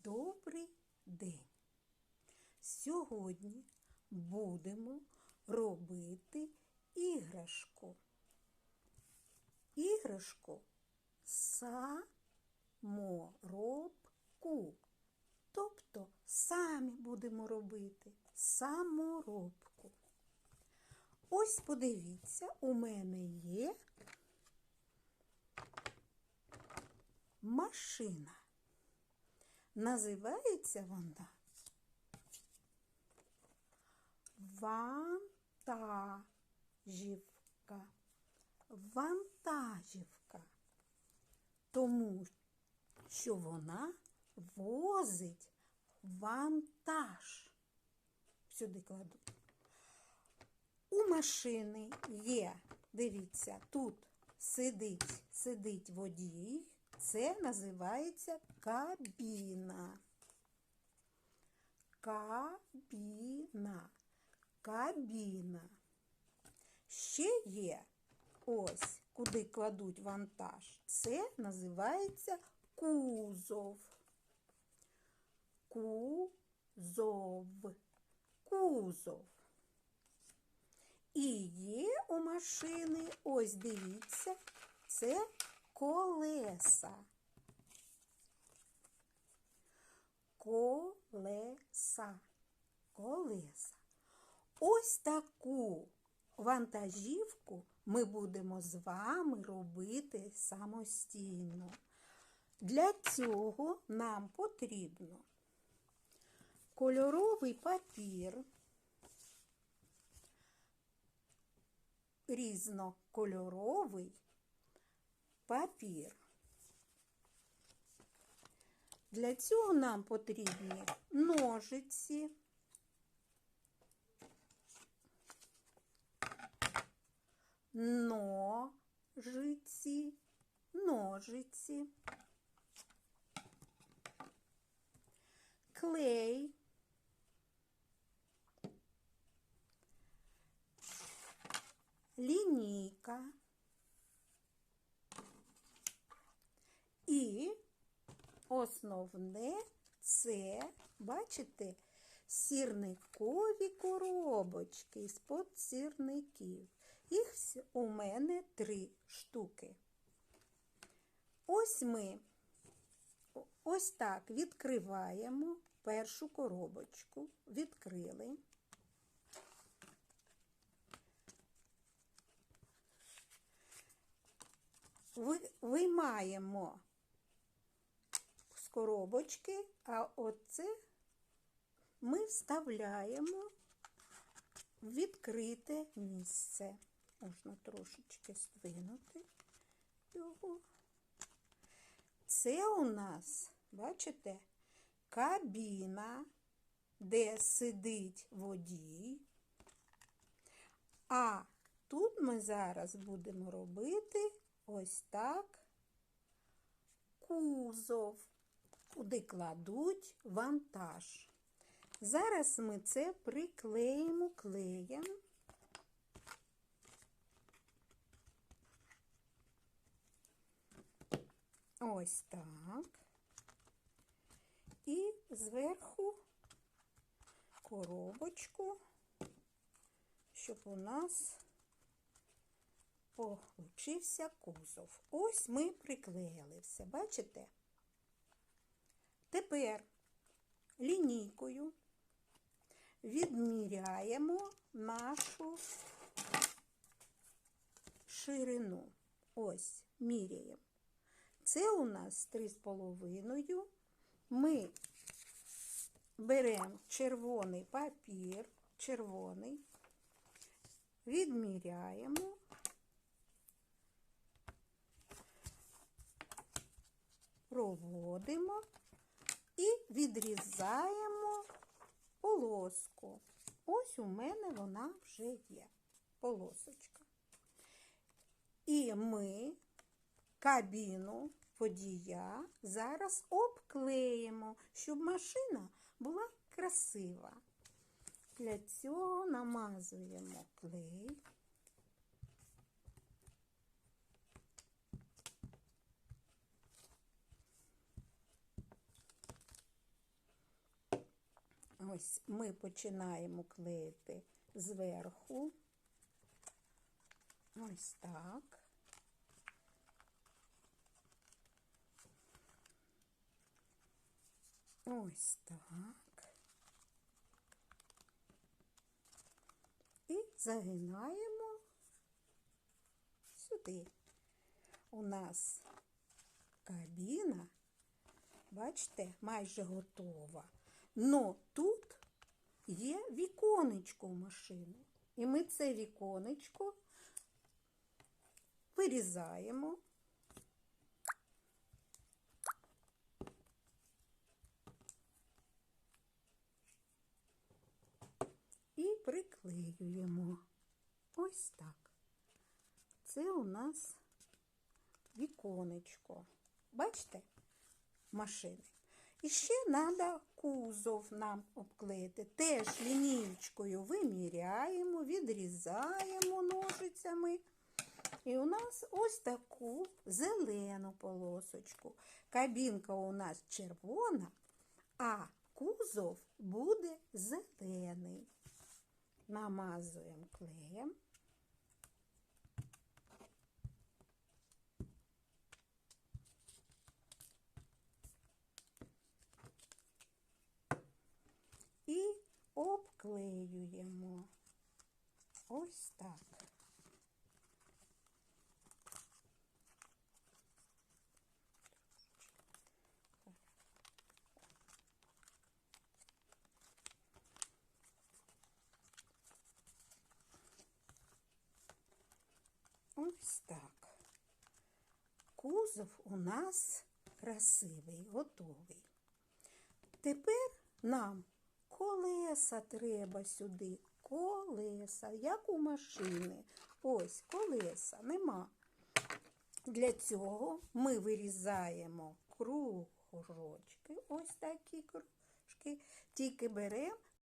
Добрий день! Сьогодні будемо робити іграшку. Іграшку саморобку. Тобто самі будемо робити саморобку. Ось подивіться, у мене є машина. Називається вона вантажівка. Вантажівка. Тому що вона возить вантаж. Сюди кладу. У машини є, дивіться, тут сидить, сидить водій. Це називається кабіна. Кабіна. Кабіна. Ще є ось, куди кладуть вантаж. Це називається кузов. Кузов. Кузов. І є у машини, ось дивіться, це колеса. Колеса. Колеса. Ось таку вантажівку ми будемо з вами робити самостійно. Для цього нам потрібно кольоровий папір, різнокольоровий папір. Для цього нам потрібні ножиці, ножиці, ножиці, клей, лінійка і основне це, бачите, сірникові коробочки з-под сірників. Їх у мене три штуки. Ось ми ось так відкриваємо першу коробочку, відкрили. Ви- Виймаємо коробочки, а оце ми вставляємо в відкрите місце. Можна трошечки здвинути його. Це у нас, бачите, кабіна, де сидить водій. А тут ми зараз будемо робити ось так кузов, куди кладуть вантаж. Зараз ми це приклеїмо клеєм. Ось так. І зверху коробочку, щоб у нас получився кузов. Ось ми приклеїли все, бачите? Тепер лінійкою відміряємо нашу ширину. Ось, міряємо. Це у нас 3,5. Ми беремо червоний папір, червоний, відміряємо. Проводимо і відрізаємо полоску. Ось у мене вона вже є, полосочка. І ми кабіну водія зараз обклеїмо, щоб машина була красива. Для цього намазуємо клей. Ось ми починаємо клеїти зверху. Ось так. Ось так. І загинаємо сюди. У нас кабіна, бачите, майже готова. Но тут є віконечко в машини. І ми це віконечко вирізаємо. І приклеюємо. Ось так. Це у нас віконечко. Бачите? Машини. І ще треба кузов нам обклеїти. Теж лінієчкою виміряємо, відрізаємо ножицями. І у нас ось таку зелену полосочку. Кабінка у нас червона, а кузов буде зелений. Намазуємо клеєм. І обклеюємо. Ось так. Ось так. Кузов у нас красивий, готовий. Тепер нам колеса треба сюди. Колеса, як у машини. Ось колеса нема. Для цього ми вирізаємо кружочки, ось такі кружки, тільки беремо